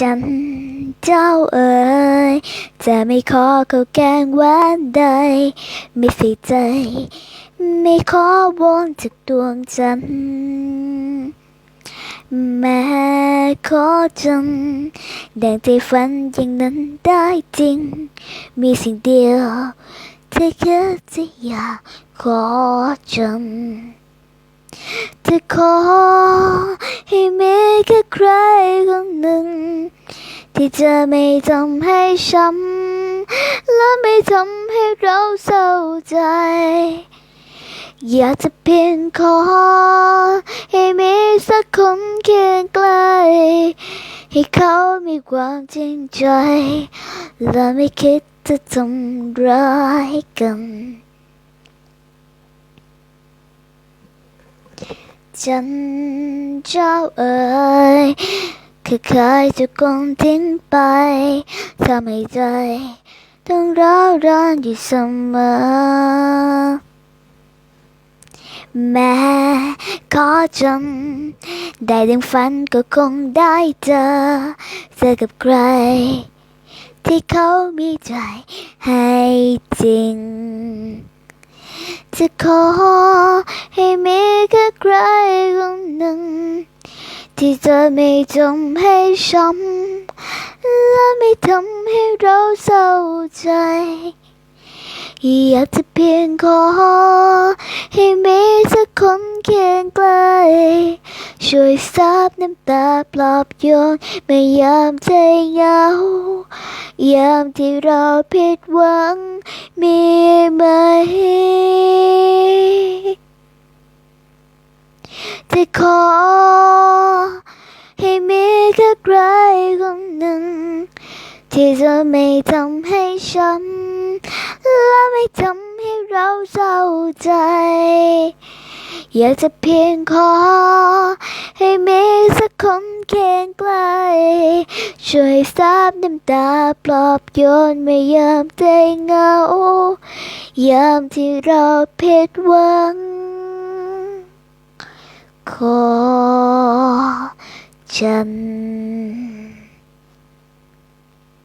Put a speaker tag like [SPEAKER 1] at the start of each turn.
[SPEAKER 1] จันเจ้าเอ๋ยจะไม่ขอเขาแกงหวานใด ไม่ใส่ใจ ไม่ขอวอนจากดวงจันทร์แม้ขอจนดังใจฝันอย่างนั้นได้จริง มีสิ่งเดียวที่แค่จะอยากขอจนจะขอให้มีแค่ใคร ที่จะไม่ทำให้ช้ำและไม่ทำให้เราเศร้าใจ อยากจะเพียงขอ ให้มีสักคนเคียงใกล้ให้เขามีความจริงใจ และไม่คิดจะทำร้ายกันจันเจ้าเอ๋ย คือเคยจะกงทิ้งไปทำให้ใจ ต้องร้าวรานอยู่เสมอ แม้ขอจำได้ดังฝันก็คงได้เจอ เจอกับใคร ที่เขามีใจให้จริง จะขอให้มีแค่ใคร ที่จะไม่จำให้ช้ำและไม่ทำให้เราเศร้าใจ อยากจะเพียงขอให้มีสักคนเคียงใกล้ช่วยซับน้ำตาปลอบโยนเมื่อยามใจเหงายามที่เราผิดหวังมีไหม จะขอ ให้มีแค่ใครคนหนึ่ง ที่จะไม่ทำให้ช้ำและไม่ทำให้เราเศร้าใจ อยากจะเพียงขอ ให้มีสักคนเคียงใกล้ช่วยซับน้ำตาปลอบโยนเมื่อยามใจเหงา ยามที่เราผิดหวัง ขอฉัน